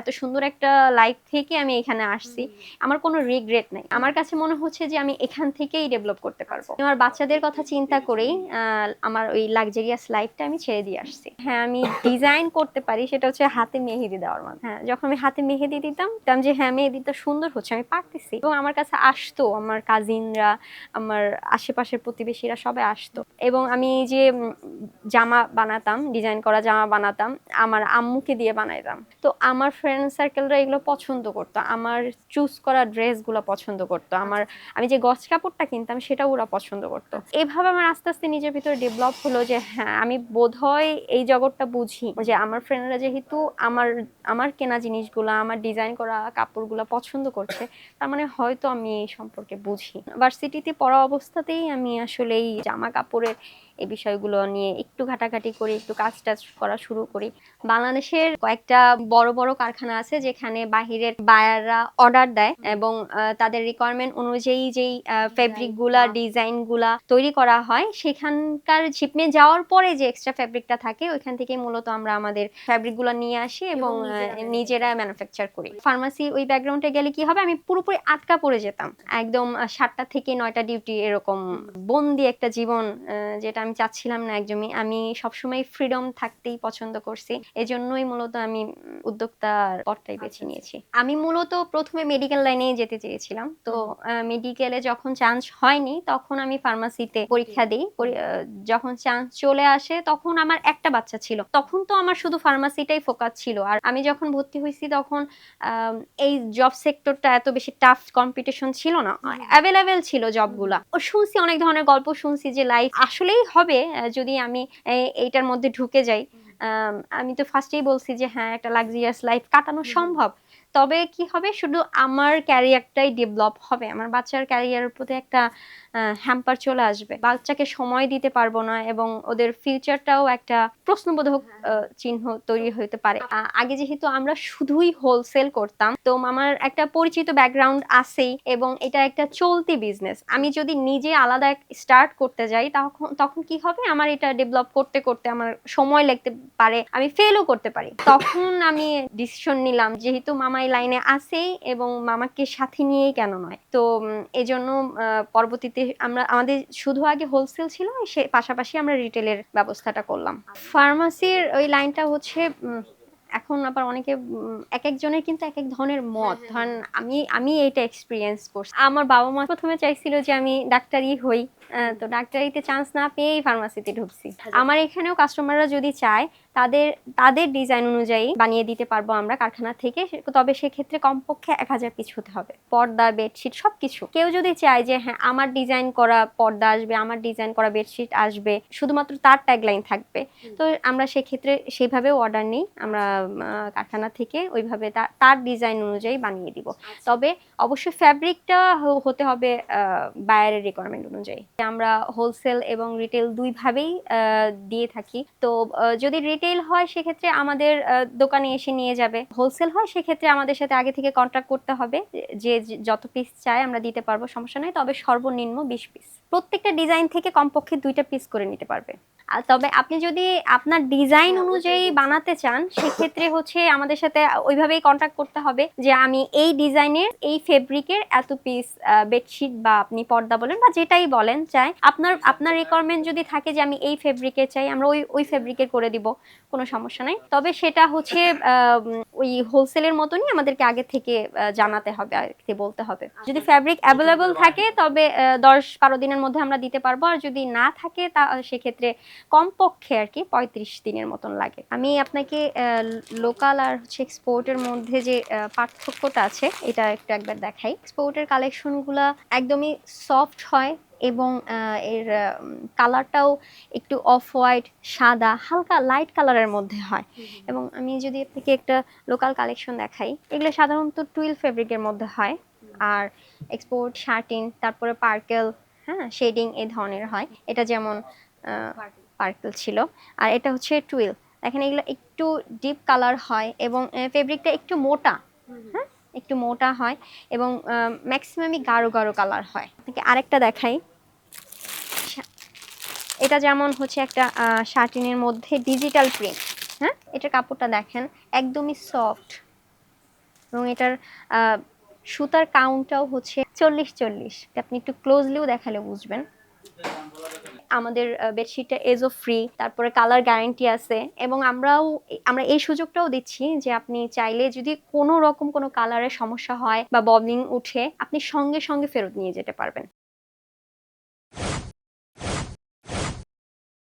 এত সুন্দর একটা লাইফ থেকে আমি এখানে আসছি। আমার কোনো রিগ্রেট নেই। আমার কাছে মনে হচ্ছে যে আমি এখান থেকেই ডেভেলপ করতে পারব। আমার বাচ্চাদের কথা চিন্তা করেই আমার ওই লাক্সারিয়াস লাইফটা আমি ছেড়ে দিয়ে আসছি। হ্যাঁ আমি ডিজাইন করতে পারি সেটা হচ্ছে হাতে মেহেদি দেওয়ার মানে হ্যাঁ যখন আমি হাতে মেহেদি দিতাম দিতাম যে হ্যাঁ মেহেদিটা সুন্দর হচ্ছে আমি পারতেছি। এবং আমার কাছে আসতো আমার কাজিনরা আমার আশেপাশের প্রতিবেশীরা সবাই আসতো। এবং আমি যে জামা বানাতাম ডিজাইন করা জামা বানাতাম আমার আম্মুকে দিয়ে বানাইতাম। তো আমার ফ্রেন্ড সার্কেলরা এগুলো পছন্দ করতো। আমার চুজ করা ড্রেসগুলো পছন্দ করতো। আমার, আমি যে গছ কাপড়টা কিনতাম সেটা ওরা পছন্দ করতো। এভাবে আমার আস্তে আস্তে নিজের ভিতরে ডেভেলপ হলো যে হ্যাঁ আমি বোধহয় এই জগৎটা বুঝি যে, আমার ফ্রেন্ডরা যেহেতু আমার আমার কেনা জিনিসগুলো, আমার ডিজাইন করা কাপড়গুলো পছন্দ করছে, তার মানে হয়তো আমি এই সম্পর্কে বুঝি। ভার্সিটিতে পড়া অবস্থাতেই আমি আসলে এই জামা কাপড়ের এই বিষয়গুলো নিয়ে একটু ঘাটাঘাটি করি একটু কাজ টাজ করা শুরু করি। বাংলাদেশের কয়েকটা বড় বড় কারখানা আছে যেখানে বাহিরের বায়াররা অর্ডার দেয় এবং তাদের রিকোয়ারমেন্ট অনুযায়ী যেই ফেব্রিকগুলা ডিজাইনগুলা তৈরি করা হয় সেখানকার শিপমেন্ট যাওয়ার পরে যে এক্সট্রা ফেব্রিকটা থাকে ওইখান থেকে মূলত আমরা আমাদের ফেব্রিকগুলা নিয়ে আসি এবং নিজেরা ম্যানুফ্যাকচার করি। ফার্মাসি ওই ব্যাকগ্রাউন্ডে গেলে কি হবে? আমি পুরোপুরি আটকা পড়ে যেতাম। একদম সাতটা থেকে নয়টা ডিউটি এরকম বন্দি একটা জীবন যেটা আমি চাচ্ছিলাম না একদমই। আমি সবসময় ফ্রিডম থাকতেই পছন্দ করছি। এজন্যই মূলত আমি উদ্যোক্তার পথটাই বেছে আচ্ছা, নিয়েছি। আমি মূলত প্রথমে মেডিকেল লাইনে যেতে চেয়েছিলাম। তো মেডিকেলে যখন চান্স হয়নি তখন আমি ফার্মাসিতে পরীক্ষা দিই। যখন চান্স চলে আসে তখন আমার একটা বাচ্চা ছিল। তখন তো আমার শুধু ফার্মাসিটাই ফোকাস ছিল। আর আমি যখন ভর্তি হয়েছি তখন এই জব সেক্টরটা এত বেশি টাফ কম্পিটিশন ছিল না। অ্যাভেলেবেল ছিল জবগুলা ও শুনছি অনেক ধরনের গল্প শুনছি যে লাইফ আসলেই হবে যদি আমি এই- এইটার মধ্যে ঢুকে যাই। আমি তো ফার্স্টেই বলছি যে হ্যাঁ একটা লাক্সারিয়াস লাইফ কাটানো সম্ভব। তবে কি হবে? শুধু আমার ক্যারিয়ারটাই ডেভেলপ হবে। আমার বাচ্চার ক্যারিয়ারের প্রতি একটা হ্যাম্পার চলে আসবে। বাচ্চাকে সময় দিতে পারব না এবং ওদের ফিউচারটাও একটা প্রশ্নবোধক চিহ্ন তৈরি হতে পারে। আ- আগে যেহেতু আমরা শুধুই হোলসেল করতাম তো আমার একটা পরিচিত ব্যাকগ্রাউন্ড আছেই এবং এটা একটা চলতি বিজনেস আমি যদি নিজে আলাদা স্টার্ট করতে যাই তখন তখন কি হবে? আমার এটা ডেভেলপ করতে করতে আমার সময় লাগতে পারে আমি ফেলও করতে পারি। তখন আমি ডিসিশন নিলাম যেহেতু মামা এই লাইনে আছেই এবং মামাকে সাথে নিয়েই কেন নয়। তো এজন্য পরবর্তীতে আমরা, আমাদের শুধু আগে হোলসেল ছিল, সে, পাশাপাশি আমরা রিটেলের ব্যবস্থাটা করলাম। ফার্মাসির ওই লাইনটা হচ্ছে এখন আবার অনেকে এক একজনের কিন্তু এক এক ধরনের মত। ধরেন, আমি আমি এটা এক্সপিরিয়েন্স করছি। আমার বাবা মা প্রথমে চাইছিল যে আমি ডাক্তারই হই। তো ডাক্তারিতে চান্স না পেয়েই ফার্মাসিতে ঢুকছি। আমার এখানেও কাস্টমাররা যদি চায় তাদের তাদের ডিজাইন অনুযায়ী বানিয়ে দিতে পারব আমরা কারখানা থেকে তবে সেক্ষেত্রে কমপক্ষে এক হাজার পিস হতে হবে। পর্দা বেডশিট সবকিছু। কেউ যদি চায় যে হ্যাঁ আমার ডিজাইন করা পর্দা আসবে আমার ডিজাইন করা বেডশিট আসবে শুধুমাত্র তার ট্যাগলাইন থাকবে তো আমরা সেক্ষেত্রে সেইভাবেও অর্ডার নিই। আমরা কারখানা থেকে ওইভাবে তার ডিজাইন অনুযায়ী বানিয়ে দিব। তবে অবশ্যই ফ্যাব্রিকটা হতে হবে বায়ারের রিকোয়ারমেন্ট অনুযায়ী। আমরা হোলসেল এবং রিটেল দুইভাবেই আহ, দিয়ে থাকি। তো যদি রিটেল হয় সেক্ষেত্রে আমাদের দোকানে এসে নিয়ে যাবে। হোলসেল হয় সেক্ষেত্রে আমাদের সাথে আগে থেকে কন্ট্যাক্ট করতে হবে। যে যত পিস চায় আমরা দিতে পারব সমস্যা নয় তবে সর্বনিম্ন বিশ পিস প্রত্যেকটা ডিজাইন থেকে কমপক্ষে দুইটা পিস করে নিতে পারবে। তবে আপনি যদি আপনার ডিজাইন হ্যাঁ, অনুযায়ী বানাতে চান সেক্ষেত্রে হচ্ছে আমাদের সাথে ওইভাবেই কন্ট্যাক্ট করতে হবে যে আমি এই ডিজাইনের এই ফেব্রিকের এত পিস বেডশিট বা আপনি পর্দা বলেন বা যেটাই বলেন চাই আপনার আপনার রিকোয়ারমেন্ট যদি থাকে যে আমি এই ফেব্রিকের চাই আমরা ওই ওই ফেব্রিকের করে দিব কোনো সমস্যা নাই। তবে সেটা হচ্ছে ওই হোলসেলের মতনই আমাদেরকে আগে থেকে জানাতে হবে থেকে বলতে হবে। যদি ফ্যাব্রিক অ্যাভেলেবল থাকে তবে দশ বারো দিনের মধ্যে আমরা দিতে পারব আর যদি না থাকে তা সেক্ষেত্রে কমপক্ষে আর কি পঁয়ত্রিশ দিনের মতন লাগে। আমি আপনাকে লোকাল আর হচ্ছে এক্সপোর্টের মধ্যে যে পার্থক্যটা আছে এটা একটু একবার দেখাই। এক্সপোর্টের কালেকশনগুলো একদমই সফট হয় এবং এর কালারটাও একটু অফ হোয়াইট সাদা হালকা লাইট কালারের মধ্যে হয়। এবং আমি যদি আপনাকে একটা লোকাল কালেকশন দেখাই এগুলো সাধারণত টুইল ফেব্রিকের মধ্যে হয়। আর এক্সপোর্ট শার্টিন তারপরে পার্কেল হ্যাঁ শেডিং এই ধরনের হয়। এটা যেমন পার্কেল ছিল। আর এটা হচ্ছে টুইল। দেখেন এগুলো একটু ডিপ কালার হয় এবং ফেব্রিকটা একটু মোটা। হ্যাঁ? একটু মোটা হয় এবং ম্যাক্সিমামই গাঢ় গাঢ় কালার হয়। আপনাকে আরেকটা দেখাই। এটা যেমন হচ্ছে একটা শার্টিনের মধ্যে ডিজিটাল প্রিন্ট। হ্যাঁ? এটার কাপড়টা দেখেন, একদমই সফট। এবং এটার সুতার কাউন্টটাও হচ্ছে চল্লিশ চল্লিশ। আপনি একটু ক্লোজলিও দেখালে বুঝবেন। আমাদের বেডশিটটা ও ফ্রি তারপরে কালার গ্যারান্টি আছে এবং আমরাও, আমরা এই সুযোগটাও দিচ্ছি যে আপনি চাইলে যদি কোনো রকম কোনো কালারের সমস্যা হয় বা ববলিং উঠে, আপনি সঙ্গে সঙ্গে ফেরত নিয়ে যেতে পারবেন।